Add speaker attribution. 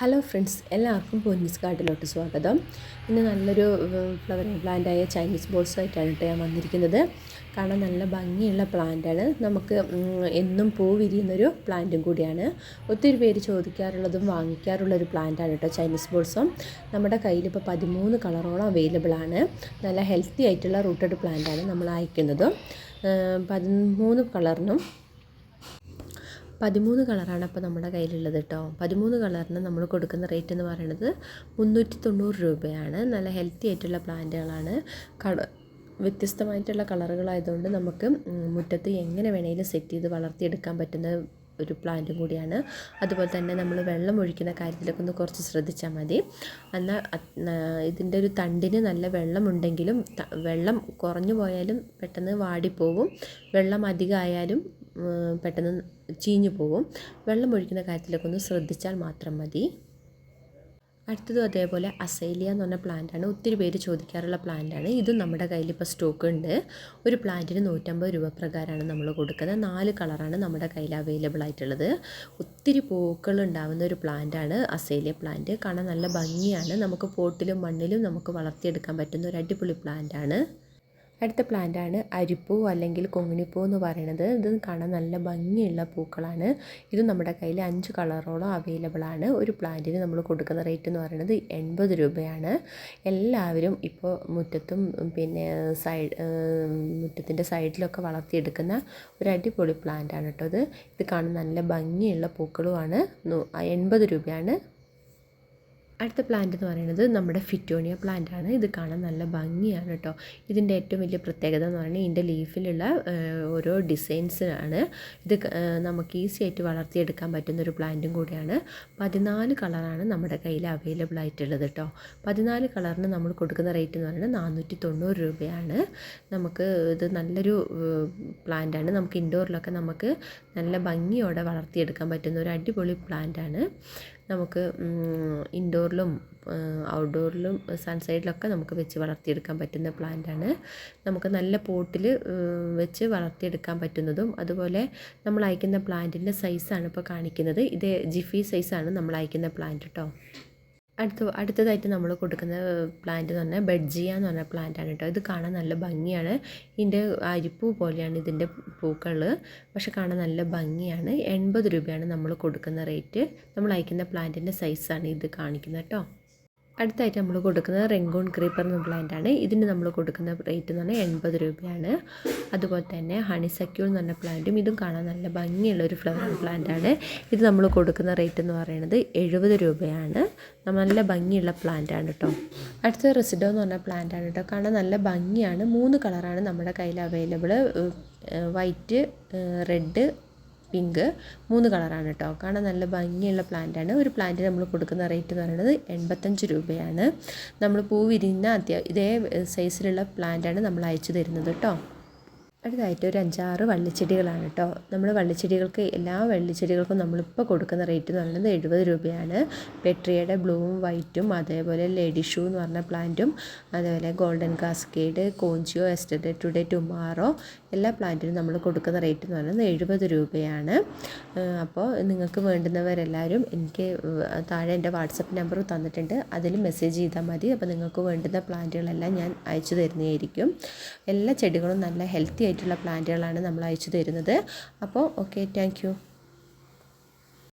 Speaker 1: Hello friends എല്ലാവർക്കും പൊന്നിസ് കാർഡിലോട്ട് സ്വാഗതം. ഇന്ന് നല്ലൊരു ഫ്ലവറിങ് പ്ലാന്റായ ചൈനീസ് ബോൾസ് ആയിട്ടാണ് കേട്ടോ ഞാൻ വന്നിരിക്കുന്നത്. കാണാൻ നല്ല ഭംഗിയുള്ള പ്ലാന്റാണ്. നമുക്ക് എന്നും പൂ വിരിയുന്നൊരു പ്ലാന്റും കൂടിയാണ്. ഒത്തിരി പേര് ചോദിക്കാറുള്ളതും വാങ്ങിക്കാറുള്ളൊരു പ്ലാന്റാണ് കേട്ടോ ചൈനീസ് ബോൾസും. നമ്മുടെ കയ്യിൽ ഇപ്പോൾ പതിമൂന്ന് കളറോളം അവൈലബിൾ ആണ്. നല്ല ഹെൽത്തി ആയിട്ടുള്ള റൂട്ടഡ് പ്ലാന്റാണ് നമ്മൾ അയക്കുന്നത്. പതിമൂന്ന് കളറിനും പതിമൂന്ന് കളറാണ് അപ്പോൾ നമ്മുടെ കയ്യിലുള്ളത് കേട്ടോ. പതിമൂന്ന് കളറിന് നമ്മൾ കൊടുക്കുന്ന റേറ്റ് എന്ന് പറയുന്നത് മുന്നൂറ്റി തൊണ്ണൂറ് രൂപയാണ്. നല്ല ഹെൽത്തി ആയിട്ടുള്ള പ്ലാന്റുകളാണ്. കള വ്യത്യസ്തമായിട്ടുള്ള കളറുകളായതുകൊണ്ട് നമുക്ക് മുറ്റത്ത് എങ്ങനെ വേണമെങ്കിലും സെറ്റ് ചെയ്ത് വളർത്തിയെടുക്കാൻ പറ്റുന്ന ഒരു പ്ലാന്റും കൂടിയാണ്. അതുപോലെ തന്നെ നമ്മൾ വെള്ളം ഒഴിക്കുന്ന കാര്യത്തിലൊക്കെ ഒന്ന് കുറച്ച് ശ്രദ്ധിച്ചാൽ മതി. എന്നാൽ ഇതിന്റെ ഒരു തണ്ടിന് നല്ല വെള്ളമുണ്ടെങ്കിലും വെള്ളം കുറഞ്ഞു പോയാലും പെട്ടെന്ന് വാടിപ്പോവും. വെള്ളം അധികമായാലും പെട്ടെന്ന് ചീഞ്ഞു പോവും വെള്ളം ഒഴിക്കുന്ന കാര്യത്തിലൊക്കെ ഒന്ന് ശ്രദ്ധിച്ചാൽ മാത്രം മതി. അടുത്തതും അതേപോലെ അസൈലിയ എന്ന് പറഞ്ഞ പ്ലാന്റാണ് ഒത്തിരി പേര് ചോദിക്കാറുള്ള പ്ലാന്റാണ് ഇതും നമ്മുടെ കയ്യിൽ ഇപ്പോൾ സ്റ്റോക്ക് ഉണ്ട്. ഒരു പ്ലാന്റിന് നൂറ്റമ്പത് രൂപ പ്രകാരമാണ് നമ്മൾ കൊടുക്കുന്നത്. നാല് കളറാണ് നമ്മുടെ കയ്യിൽ അവൈലബിൾ ആയിട്ടുള്ളത്. ഒത്തിരി പൂക്കൾ ഉണ്ടാവുന്ന ഒരു പ്ലാന്റാണ് അസൈലിയ പ്ലാന്റ് കാണാൻ നല്ല ഭംഗിയാണ്. നമുക്ക് പോട്ടിലും മണ്ണിലും നമുക്ക് വളർത്തിയെടുക്കാൻ പറ്റുന്ന ഒരു അടിപൊളി പ്ലാന്റാണ് അടുത്ത പ്ലാന്റാണ് അരിപ്പൂ അല്ലെങ്കിൽ കൊങ്ങിണിപ്പൂ എന്ന് പറയുന്നത്. ഇത് കാണാൻ നല്ല ഭംഗിയുള്ള പൂക്കളാണ്. ഇത് നമ്മുടെ കയ്യിൽ അഞ്ച് കളറോളം അവൈലബിൾ ആണ്. ഒരു പ്ലാന്റിന് നമ്മൾ കൊടുക്കുന്ന റേറ്റ് എന്ന് പറയുന്നത് എൺപത് രൂപയാണ്. എല്ലാവരും ഇപ്പോൾ മുറ്റത്തും പിന്നെ സൈഡ് മുറ്റത്തിന്റെ സൈഡിലൊക്കെ വളർത്തിയെടുക്കുന്ന ഒരു അടിപൊളി പ്ലാന്റാണ് കേട്ടോ ഇത്. ഇത് കാണാൻ നല്ല ഭംഗിയുള്ള പൂക്കളുമാണ്. എൺപത് രൂപയാണ്. അടുത്ത പ്ലാന്റ് എന്ന് പറയുന്നത് നമ്മുടെ ഫിറ്റോണിയ പ്ലാന്റ് ആണ്. ഇത് കാണാൻ നല്ല ഭംഗിയാണ് കേട്ടോ ഇതിന്റെ ഏറ്റവും വലിയ പ്രത്യേകത എന്ന് പറയുന്നത് ഇതിന്റെ ലീഫിലുള്ള ഓരോ ഡിസൈൻസ് ആണ്. ഇത് നമുക്ക് ഈസി ആയിട്ട് വളർത്തിയെടുക്കാൻ പറ്റുന്ന ഒരു പ്ലാന്റും കൂടിയാണ്. പതിനാല് കളറാണ് നമ്മുടെ കയ്യിൽ അവൈലബിൾ ആയിട്ടുള്ളത് കേട്ടോ പതിനാല് കളറിന് നമ്മൾ കൊടുക്കുന്ന റേറ്റ് എന്ന് പറയുന്നത് നാനൂറ്റി തൊണ്ണൂറ് രൂപയാണ്. നമുക്ക് ഇത് നല്ലൊരു പ്ലാന്റാണ് നമുക്ക് ഇൻഡോറിലൊക്കെ നമുക്ക് നല്ല ഭംഗിയോടെ വളർത്തിയെടുക്കാൻ പറ്റുന്ന ഒരു അടിപൊളി പ്ലാന്റാണ് നമുക്ക് ഇൻഡോറിലും ഔട്ട്ഡോറിലും സൺസൈഡിലൊക്കെ നമുക്ക് വെച്ച് വളർത്തിയെടുക്കാൻ പറ്റുന്ന പ്ലാന്റാണ് നമുക്ക് നല്ല പോട്ടിൽ വെച്ച് വളർത്തിയെടുക്കാൻ പറ്റുന്നതും അതുപോലെ നമ്മൾ അയക്കുന്ന പ്ലാന്റിന്റെ സൈസാണ് ഇപ്പോൾ കാണിക്കുന്നത്. ഇത് ജിഫി സൈസാണ് നമ്മൾ അയക്കുന്ന പ്ലാന്റ് കേട്ടോ അടുത്ത അടുത്തതായിട്ട് നമ്മൾ കൊടുക്കുന്ന പ്ലാന്റ് എന്ന് പറഞ്ഞാൽ ബെഡ്ജിയ എന്ന് പറഞ്ഞ പ്ലാന്റാണ് കേട്ടോ ഇത് കാണാൻ നല്ല ഭംഗിയാണ്. ഇതിന്റെ അരിപ്പൂ പോലെയാണ് ഇതിന്റെ പൂക്കൾ പക്ഷെ കാണാൻ നല്ല ഭംഗിയാണ്. എൺപത് രൂപയാണ് നമ്മൾ കൊടുക്കുന്ന റേറ്റ് നമ്മൾ അയക്കുന്ന പ്ലാന്റിന്റെ സൈസാണ് ഇത് കാണിക്കുന്നത് കേട്ടോ അടുത്തായിട്ട് നമ്മൾ കൊടുക്കുന്നത് റെങ്കോൺ ക്രീപ്പർ എന്ന പ്ലാന്റ് ആണ്. ഇതിന് നമ്മൾ കൊടുക്കുന്ന റേറ്റ് എന്ന് പറഞ്ഞാൽ എൺപത് രൂപയാണ്. അതുപോലെ തന്നെ ഹണിസക്യൂൾ എന്ന് പറഞ്ഞ പ്ലാന്റും ഇതും കാണാൻ നല്ല ഭംഗിയുള്ള ഒരു ഫ്ലവർ പ്ലാന്റ് ആണ്. ഇത് നമ്മൾ കൊടുക്കുന്ന റേറ്റ് എന്ന് പറയുന്നത് എഴുപത് രൂപയാണ്. നല്ല ഭംഗിയുള്ള പ്ലാന്റ് ആണ് കേട്ടോ അടുത്ത റെസിഡോ എന്ന് പറഞ്ഞ പ്ലാന്റ് ആണ് കേട്ടോ കാണാൻ നല്ല ഭംഗിയാണ്. മൂന്ന് കളറാണ് നമ്മുടെ കയ്യിൽ അവൈലബിൾ വൈറ്റ് റെഡ് പിങ്ക്. മൂന്ന് കളറാണ് കേട്ടോ കാണാൻ നല്ല ഭംഗിയുള്ള പ്ലാന്റാണ് ഒരു പ്ലാന്റിന് നമ്മൾ കൊടുക്കുന്ന റേറ്റ് എന്ന് പറയുന്നത് എൺപത്തഞ്ച് രൂപയാണ്. നമ്മൾ പൂ വിരിഞ്ഞ അത്യാ ഇതേ സൈസിലുള്ള പ്ലാന്റാണ് നമ്മൾ അയച്ചു തരുന്നത് കേട്ടോ അടുത്തതായിട്ട് ഒരു അഞ്ചാറ് വള്ളിച്ചെടികളാണ് കേട്ടോ. നമ്മൾ വള്ളിച്ചെടികൾക്ക് എല്ലാ വള്ളിച്ചെടികൾക്കും നമ്മളിപ്പോൾ കൊടുക്കുന്ന റേറ്റ് എന്ന് പറയുന്നത് എഴുപത് രൂപയാണ്. പെട്രിയയുടെ ബ്ലൂവും വൈറ്റും അതേപോലെ ലേഡി ഷൂ എന്ന് പറഞ്ഞ പ്ലാന്റും അതേപോലെ ഗോൾഡൻ കാസ്കേഡ് കോഞ്ചിയോ എസ്റ്റഡേ ടുഡേ ടുമാറോ എല്ലാ പ്ലാന്റിനും നമ്മൾ കൊടുക്കുന്ന റേറ്റ് എന്ന് പറയുന്നത് എഴുപത് രൂപയാണ്. അപ്പോൾ നിങ്ങൾക്ക് വേണ്ടുന്നവരെല്ലാവരും എനിക്ക് താഴെ എന്റെ വാട്സപ്പ് നമ്പർ തന്നിട്ടുണ്ട്. അതിൽ മെസ്സേജ് ചെയ്താൽ മതി. അപ്പോൾ നിങ്ങൾക്ക് വേണ്ടുന്ന പ്ലാന്റുകളെല്ലാം ഞാൻ അയച്ചു തരുന്നതായിരിക്കും. എല്ലാ ചെടികളും നല്ല ഹെൽത്തി ആയിട്ടുള്ള പ്ലാന്റുകളാണ് നമ്മൾ അയച്ചു തരുന്നത്. അപ്പോൾ ഓക്കെ താങ്ക്